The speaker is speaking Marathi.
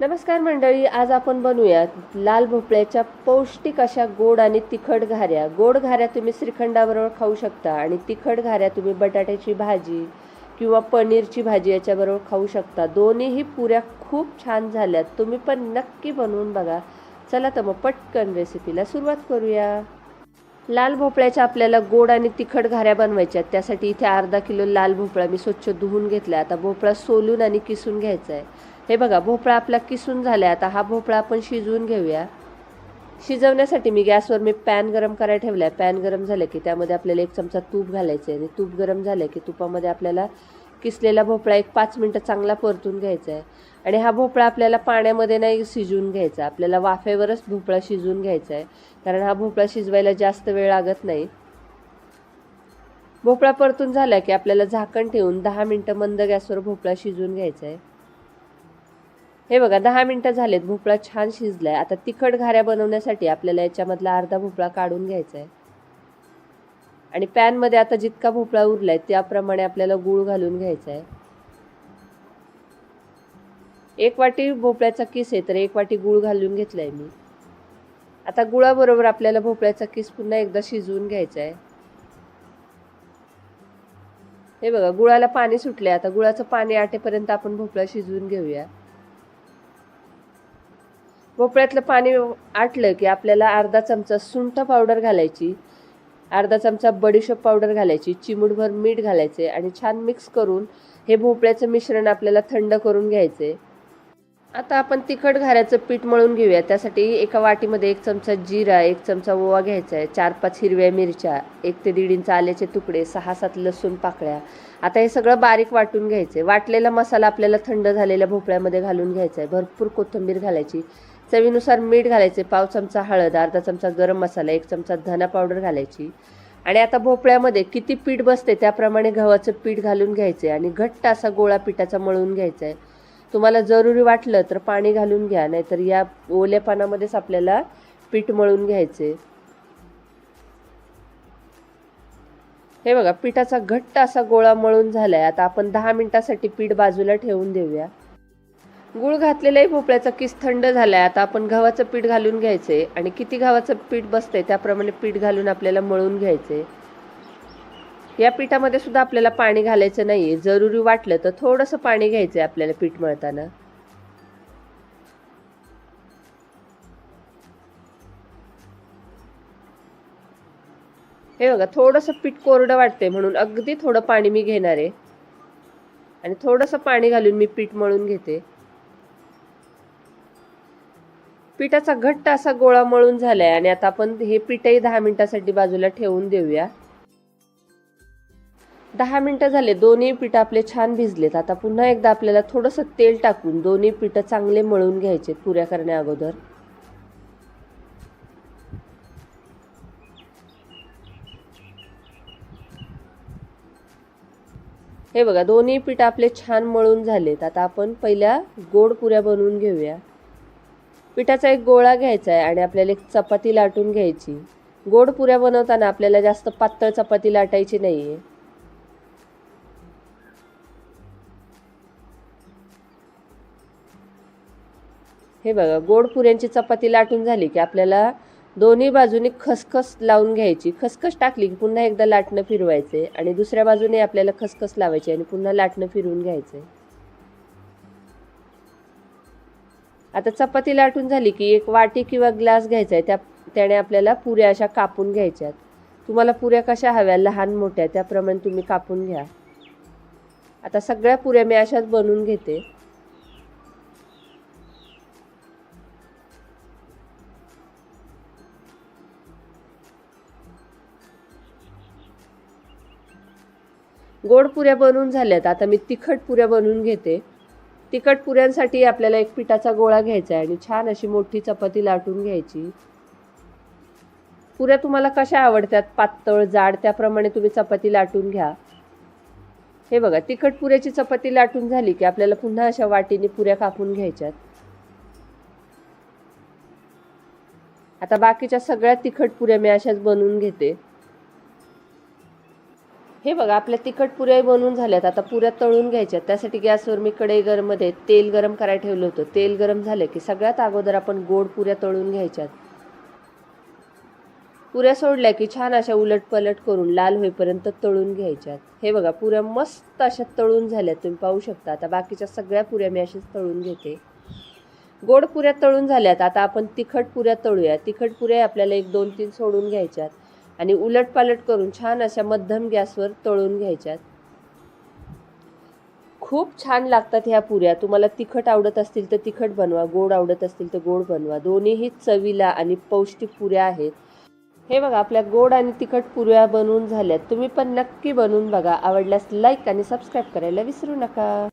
नमस्कार मंडळी आज आपण बनवूयात लाल भोपळ्याच्या पौष्टिक अशा गोड आणि तिखट घाऱ्या. गोड घाऱ्या तुम्ही श्रीखंडाबरोबर खाऊ शकता आणि तिखट घाऱ्या तुम्ही बटाट्याची भाजी किंवा पनीरची भाजी याच्याबरोबर खाऊ शकता. दोन्हीही पुऱ्या खूप छान झाल्यात. तुम्ही पण नक्की बनवून बघा. चला तर मग पटकन रेसिपीला सुरुवात करूया. लाल भोपळ्याच्या आपल्याला गोड आणि तिखट घाऱ्या बनवायच्या आहेत त्यासाठी इथे अर्धा किलो लाल भोपळा मी स्वच्छ धुवून घेतला आता भोपळा सोलून आणि किसून घ्यायचा आहे हे बघा भोपळा आपला किसून झाला आता हा भोपळा आपण शिजवून घेऊया. शिजवण्यासाठी मी गॅसवर मी पॅन गरम करायला ठेवला आहे पॅन गरम झालं की त्यामध्ये आपल्याला एक चमचा तूप घालायचं आहे आणि तूप गरम झालं की तुपामध्ये आपल्याला किसलेला भोपळा एक पाच मिनटं चांगला परतून घ्यायचा आहे आणि हा भोपळा आपल्याला पाण्यामध्ये नाही शिजवून घ्यायचा. आपल्याला वाफेवरच भोपळा शिजवून घ्यायचा आहे कारण हा भोपळा शिजवायला जास्त वेळ लागत नाही. भोपळा परतून झाला की आपल्याला झाकण ठेवून दहा मिनटं मंद गॅसवर भोपळा शिजवून घ्यायचा आहे हे बघा दहा मिनटं झालेत. भोपळा छान शिजलाय. आता तिखट घाऱ्या बनवण्यासाठी आपल्याला याच्यामधला अर्धा भोपळा काढून घ्यायचा आहे आणि पॅनमध्ये आता जितका भोपळा उरलाय त्याप्रमाणे आपल्याला गूळ घालून घ्यायचा आहे एक वाटी भोपळ्याचा किस आहे तर एक वाटी गूळ घालून घेतलाय मी. आता गुळाबरोबर आपल्याला भोपळ्याचा किस पुन्हा एकदा शिजवून घ्यायचा आहे हे बघा गुळाला पाणी सुटले आता गुळाचं पाणी आटेपर्यंत आपण भोपळा शिजवून घेऊया. भोपळ्यातलं पाणी आटलं की आपल्याला अर्धा चमचा सुंठ पावडर घालायची अर्धा चमचा बडीशोप पावडर घालायची चिमूटभर मीठ घालायचे आणि छान मिक्स करून हे भोपळ्याचं मिश्रण आपल्याला थंड करून घ्यायचे. आता आपण तिखट घाऱ्याचं पीठ मळून घेऊया. त्यासाठी एका वाटीमध्ये एक चमचा जिरा एक चमचा ओवा घ्यायचा आहे चार पाच हिरव्या मिरच्या एक ते दीड इंच आल्याचे तुकडे सहा सात लसूण पाकळ्या. आता हे सगळं बारीक वाटून घ्यायचं. आहे वाटलेला मसाला आपल्याला थंड झालेल्या भोपळ्यामध्ये घालून घ्यायचा आहे. भरपूर कोथिंबीर घालायची. चवीनुसार मीठ घालायचे पाव चमचा हळद अर्धा चमचा गरम मसाला एक चमचा धना पावडर घालायची. आणि आता भोपळ्यामध्ये किती पीठ बसते त्याप्रमाणे गव्हाचं पीठ घालून घ्यायचं आहे आणि घट्ट असा गोळा पिठाचा मळून घ्यायचा आहे तुम्हाला जरुरी वाटलं तर पाणी घालून घ्या नाहीतर या ओल्या पानामध्येच आपल्याला पीठ मळून घ्यायचे हे बघा पिठाचा घट्ट असा गोळा मळून झालाय. आता आपण दहा मिनिटासाठी पीठ बाजूला ठेवून देऊया. गुळ घातलेलाही भोपळ्याचा किस थंड झालाय. आता आपण गव्हाचं पीठ घालून घ्यायचंय आणि किती गव्हाचं पीठ बसतंय त्याप्रमाणे पीठ घालून आपल्याला मळून घ्यायचंय या पिठामध्ये सुद्धा आपल्याला पाणी घालायचं नाहीये. जरुरी वाटलं तर थोडंसं पाणी घ्यायचंय आपल्याला पीठ मळताना. हे बघा थोडंसं पीठ कोरडं वाटतंय म्हणून अगदी थोडं पाणी मी घेणार आहे. आणि थोडंसं पाणी घालून मी पीठ मळून घेते. पिठाचा घट्ट असा गोळा मळून झालाय आणि आता आपण हे पिठही दहा मिनिटासाठी बाजूला ठेवून देऊया. दहा मिनिटं झाले दोन्ही पीठ आपले छान भिजलेत. आता पुन्हा एकदा आपल्याला थोडंसं तेल टाकून दोन्ही पिठं चांगले मळून घ्यायचे पुऱ्या करण्या अगोदर. हे बघा दोन्ही पीठ आपले छान मळून झालेत. आता आपण पहिल्या गोड पुऱ्या बनवून घेऊया. पिठाचा एक गोळा घ्यायचा आहे आणि आपल्याला एक चपाती लाटून घ्यायची. गोड पुऱ्या बनवताना आपल्याला जास्त पातळ चपाती लाटायची नाही आहे हे बघा गोड पुऱ्यांची चपाती लाटून झाली की आपल्याला दोन्ही बाजूनी खसखस लावून घ्यायची. खसखस टाकली की पुन्हा एकदा लाटणं फिरवायचे आणि दुसऱ्या बाजूने आपल्याला खसखस लावायची आणि पुन्हा लाटणं फिरवून घ्यायचे आता चपाती लाटून झाली की एक वाटी किंवा ग्लास घ्यायचा आहे त्या त्याने आपल्याला पुऱ्या अशा कापून घ्यायच्यात. तुम्हाला पुऱ्या कशा हव्या लहान मोठ्या त्याप्रमाणे तुम्ही कापून घ्या. आता सगळ्या पुऱ्या मी अशाच बनवून घेते. गोड पुऱ्या बनवून झाल्यात. आता मी तिखट पुऱ्या बनवून घेते. तिखट पुऱ्यांसाठी आपल्याला एक पिठाचा गोळा घ्यायचा आहे आणि छान अशी मोठी चपाती लाटून घ्यायची. पुऱ्या तुम्हाला कशा आवडतात? पातळ जाड त्याप्रमाणे तुम्ही चपाती लाटून घ्या. हे बघा तिखट पुऱ्याची चपाती लाटून झाली की आपल्याला पुन्हा अशा वाटीने पुऱ्या कापून घ्यायच्यात. आता बाकीच्या सगळ्या तिखट पुऱ्या मी अशाच बनवून घेते. हे बघा आपल्या तिखट पुऱ्याही बनवून झाल्यात. आता पुऱ्या तळून घ्यायच्यात. त्यासाठी गॅसवर मी कढई गरममध्ये तेल गरम करायला ठेवलं होतं. तेल गरम झालं की सगळ्यात अगोदर आपण गोड पुऱ्या तळून घ्यायच्यात. पुऱ्या सोडल्या की छान अशा उलट पलट करून लाल होईपर्यंत तळून घ्यायच्यात. हे बघा पुऱ्या मस्त अशा तळून झाल्यात. तुम्ही पाहू शकता. आता बाकीच्या सगळ्या पुऱ्या मी अशाच तळून घेते. गोड पुऱ्या तळून झाल्यात. आता आपण तिखट पुऱ्या तळूया. तिखट पुऱ्या आपल्याला एक दोन तीन सोडून घ्यायच्यात. आणि उलटपालट करून छान अशा मध्यम गॅसवर तळून घ्यायच्यात. खूप छान लागतात ह्या पुऱ्या. तुम्हाला तिखट आवडत असतील तर तिखट बनवा गोड आवडत असतील तर गोड बनवा. दोन्हीही चवीला आणि पौष्टिक पुऱ्या आहेत. हे बघा आपल्या गोड आणि तिखट पुऱ्या बनवून झाल्यात. तुम्ही पण नक्की बनवून बघा. आवडल्यास लाईक आणि सबस्क्राईब करायला विसरू नका.